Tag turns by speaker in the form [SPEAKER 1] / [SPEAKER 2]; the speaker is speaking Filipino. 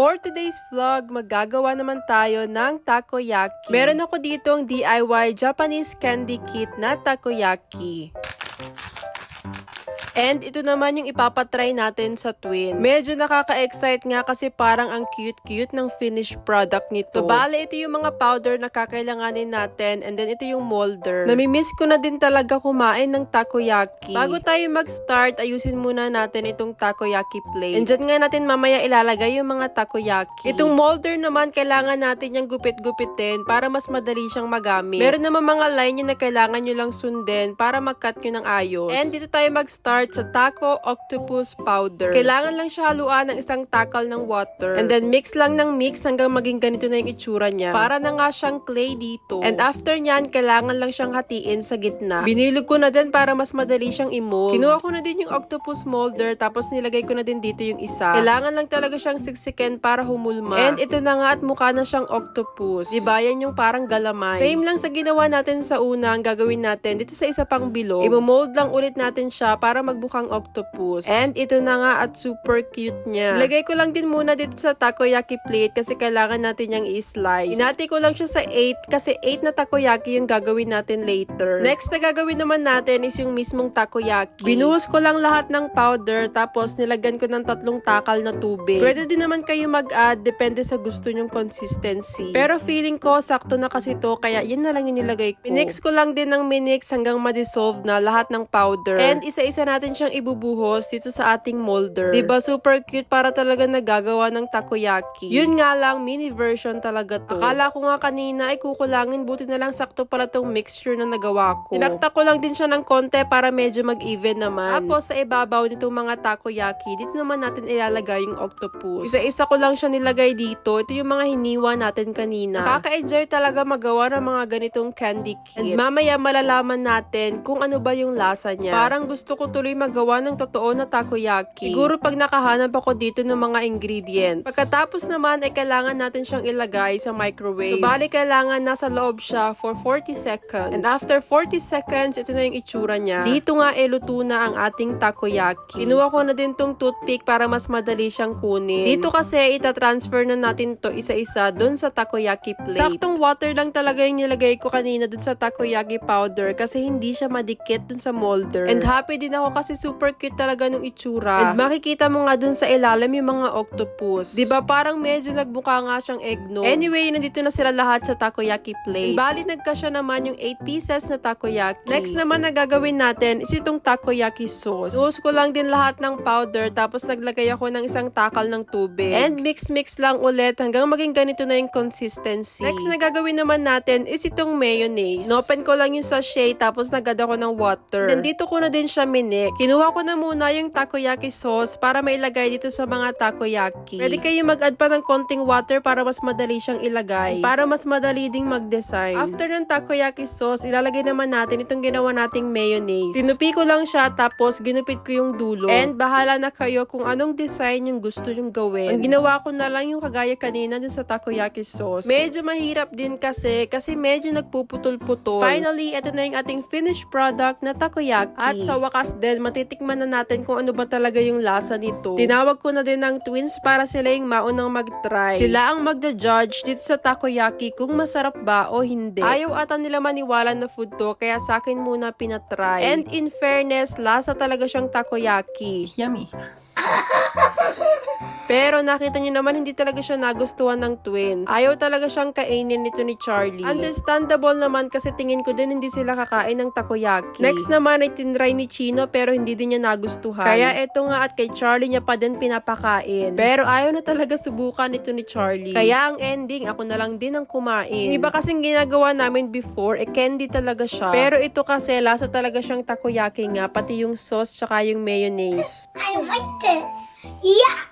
[SPEAKER 1] For today's vlog, magagawa naman tayo ng takoyaki. Meron ako ditong DIY Japanese candy kit na takoyaki. And ito naman yung ipapatry natin sa twins. Medyo nakaka-excite nga kasi parang ang cute-cute ng finished product nito. So, bale, ito yung mga powder na kakailanganin natin and then ito yung molder. Namimiss ko na din talaga kumain ng takoyaki. Bago tayo mag-start, ayusin muna natin itong takoyaki plate. And dyan nga natin mamaya ilalagay yung mga takoyaki. Itong molder naman, kailangan natin yung gupit-gupitin para mas madali siyang magamit. Meron naman mga line na kailangan nyo lang sundin para mag-cut nyo ng ayos. And dito tayo mag-start sa taco octopus powder. Kailangan lang siya haluan ng isang takal ng water. And then mix lang ng mix hanggang maging ganito na yung itsura niya. Para na nga siyang clay dito. And after nyan, kailangan lang siyang hatiin sa gitna. Binilog ko na din para mas madali siyang i-mold. Kinuha ko na din yung octopus molder tapos nilagay ko na din dito yung isa. Kailangan lang talaga siyang siksiken para humulma. And ito na nga at mukha na siyang octopus. Diba? Yan yung parang galamay. Same lang sa ginawa natin sa una ang gagawin natin dito sa isa pang bilog. Imo-mold lang ulit natin siya para magbukang octopus. And ito na nga at super cute niya. Ilagay ko lang din muna dito sa takoyaki plate kasi kailangan natin yung i-slice. Inati ko lang siya sa 8 kasi 8 na takoyaki yung gagawin natin later. Next na gagawin naman natin is yung mismong takoyaki. Binuhos ko lang lahat ng powder tapos nilagyan ko ng tatlong takal na tubig. Pwede din naman kayo mag-add depende sa gusto nyong consistency. Pero feeling ko sakto na kasi to kaya yun na lang yung nilagay ko. Minix ko lang din ng minix hanggang ma-dissolve na lahat ng powder. And isa-isa natin siyang ibubuhos dito sa ating molder. 'Di ba super cute para talaga nagagawa ng takoyaki. Yun nga lang mini version talaga to. Akala ko nga kanina ay kukulangin buti na lang sakto pala tong mixture na nagawa ko. Tinakta ko lang din siya ng konti para medyo mag-even naman. Tapos sa ibabaw nitong mga takoyaki, dito naman natin ilalagay yung octopus. Isa-isa ko lang siya nilagay dito. Ito yung mga hiniwa natin kanina. Nakaka-enjoy talaga magawa ng mga ganitong candy kit. And mamaya malalaman natin kung ano ba yung lasa niya. Parang gusto ko tuloy magawa ng totoo na takoyaki. Siguro pag nakahanap ako dito ng mga ingredients. Pagkatapos naman ay kailangan natin siyang ilagay sa microwave. So, bali kailangan nasa loob siya for 40 seconds. And after 40 seconds, ito na yung itsura niya. Dito nga eh, luto na ang ating takoyaki. Kinuha ko na din tong toothpick para mas madali siyang kunin. Dito kasi ita-transfer na natin to isa-isa dun sa takoyaki plate. Saktong water lang talaga yung nilagay ko kanina dun sa takoyaki powder kasi hindi siya madikit dun sa molder. And happy din ako kasi super cute talaga nung itsura. And makikita mo nga dun sa ilalim yung mga octopus. 'Di ba parang medyo nagbuka nga siyang egg no? Anyway, nandito na sila lahat sa takoyaki plate. And bali nagkasya naman yung 8 pieces na takoyaki. Next naman na gagawin natin is itong takoyaki sauce. Sauce ko lang din lahat ng powder tapos naglagay ako ng isang takal ng tubig. And mix-mix lang ulit hanggang maging ganito na yung consistency. Next na gagawin naman natin is itong mayonnaise. Inopen ko lang yung sachet tapos nagad ako ng water. Then dito ko na din siya minix. Kinuha ko na muna yung takoyaki sauce para mailagay dito sa mga takoyaki. Pwede kayo mag-add pa ng konting water para mas madali siyang ilagay. Para mas madali ding mag-design. After ng takoyaki sauce, ilalagay naman natin itong ginawa nating mayonnaise. Tinupi ko lang siya tapos ginupit ko yung dulo. And bahala na kayo kung anong design yung gusto yung gawin. Ang ginawa ko na lang yung kagaya kanina dun sa takoyaki sauce. Medyo mahirap din kasi kasi medyo nagpuputol-putol. Finally, ito na yung ating finished product na takoyaki. At sa wakas din, matitikman na natin kung ano ba talaga yung lasa nito. Tinawag ko na din ng twins para sila yung maunang mag-try. Sila ang magda-judge dito sa takoyaki kung masarap ba o hindi. Ayaw ata nila maniwala na food to, kaya sa akin muna pinatry. And in fairness, lasa talaga siyang takoyaki.
[SPEAKER 2] Yummy.
[SPEAKER 1] Pero nakita niyo naman hindi talaga siya nagustuhan ng twins. Ayaw talaga siyang kainin nito ni Charlie. Understandable naman kasi tingin ko din hindi sila kakain ng takoyaki. Next naman ay tinry ni Chino pero hindi din niya nagustuhan. Kaya eto nga at kay Charlie niya pa din pinapakain. Pero ayaw na talaga subukan ito ni Charlie. Kaya ang ending, ako na lang din ang kumain. Iba kasing ginagawa namin before, eh candy talaga siya. Pero ito kasi lasa talaga siyang takoyaki nga, pati yung sauce tsaka yung mayonnaise.
[SPEAKER 3] I like this. Yeah.